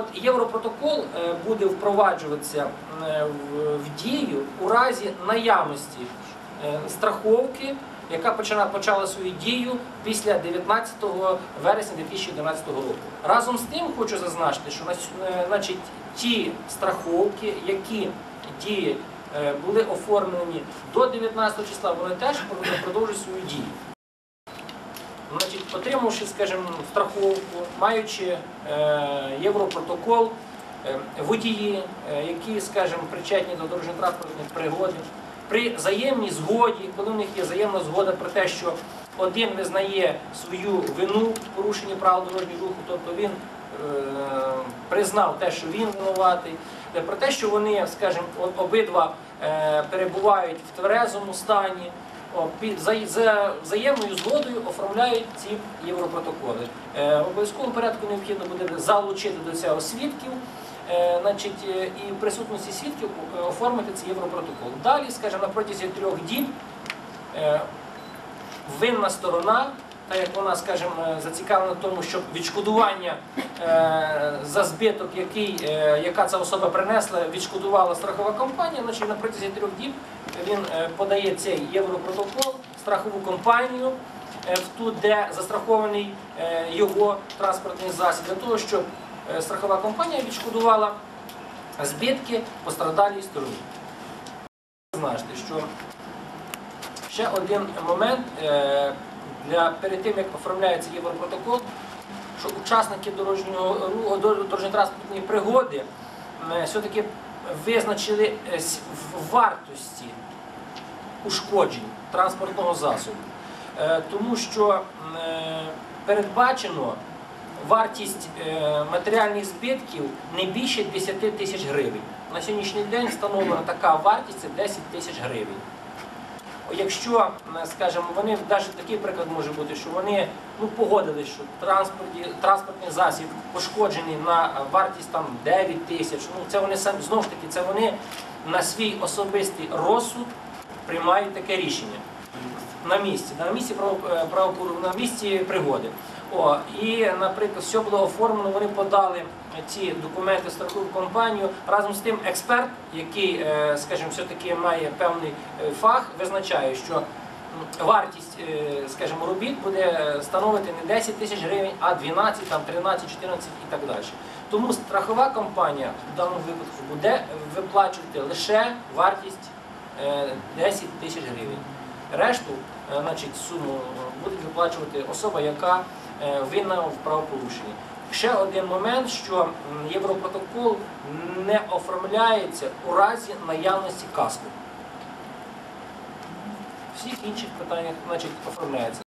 от Європротокол е, буде впроваджуватися е, в- дію у разі наявності е, страховки, яка почала, свою дію після 19 вересня 2011 року. Разом з тим хочу зазначити, що на значить, ті страховки, які діють, були оформлені до 19 числа, вони теж продовжують свою дію. Значить, отримавши, скажімо, страховку, маючи е, європротокол, е, водії, е, які, скажімо, причетні до дорожньо-транспортних пригод, при взаємній згоді, коли в них є взаємна згода про те, що один визнає свою вину в порушенні правил дорожнього руху, тобто він признав те, що він винуватий, про те, що вони, скажімо, обидва перебувають в тверезому стані. За, за взаємною згодою оформляють ці європротоколи. Е, в обов'язковому порядку необхідно буде залучити до цього свідків, е, значить, е, і в присутності свідків е, оформити цей європротокол. Далі, скажімо, на протязі трьох діб е, винна сторона, так як вона, скажімо, зацікавлена в тому, щоб відшкодування е, за збиток, який, е, яка ця особа принесла, відшкодувала страхова компанія, значить на протязі трьох діб він е, подає цей європротокол, страхову компанію, в ту, де застрахований його транспортний засіб, для того, щоб страхова компанія відшкодувала збитки пострадалій стороні. Знаєте, що ще один момент для перед тим, як оформляється європротокол, що учасники дорожньо-транспортної пригоди все-таки визначили е, вартості ушкоджень транспортного засобу. Е, Тому що е, передбачено вартість матеріальних збитків не більше 10 тисяч гривень. На сьогоднішній день встановлена така вартість це 10 тисяч гривень. Якщо, скажімо, вони навіть такий приклад може бути, що вони ну, погодились, що транспортний засіб пошкоджений на вартість там 9 тисяч. Ну, це вони самі знову ж таки, це вони на свій особистий розсуд приймають таке рішення на місці, на місці право- е, правопору- на місці пригоди. О, і, наприклад, все було оформлено, вони подали ці документи страхову компанію. Разом з тим, експерт, який, е, скажімо, все-таки має певний е, фах, визначає, що вартість, е, скажімо, робіт буде становити не 10 тисяч гривень, а 12, там, 13, 14 і так далі. Тому страхова компанія в даному випадку буде виплачувати лише вартість е, 10 тисяч гривень. Решту, е, значить, суму е, буде виплачувати особа, яка е, винна в правопорушенні. Ще один момент, що Європротокол не оформляється у разі наявності каску. Всіх інших питаннях значить, оформляється.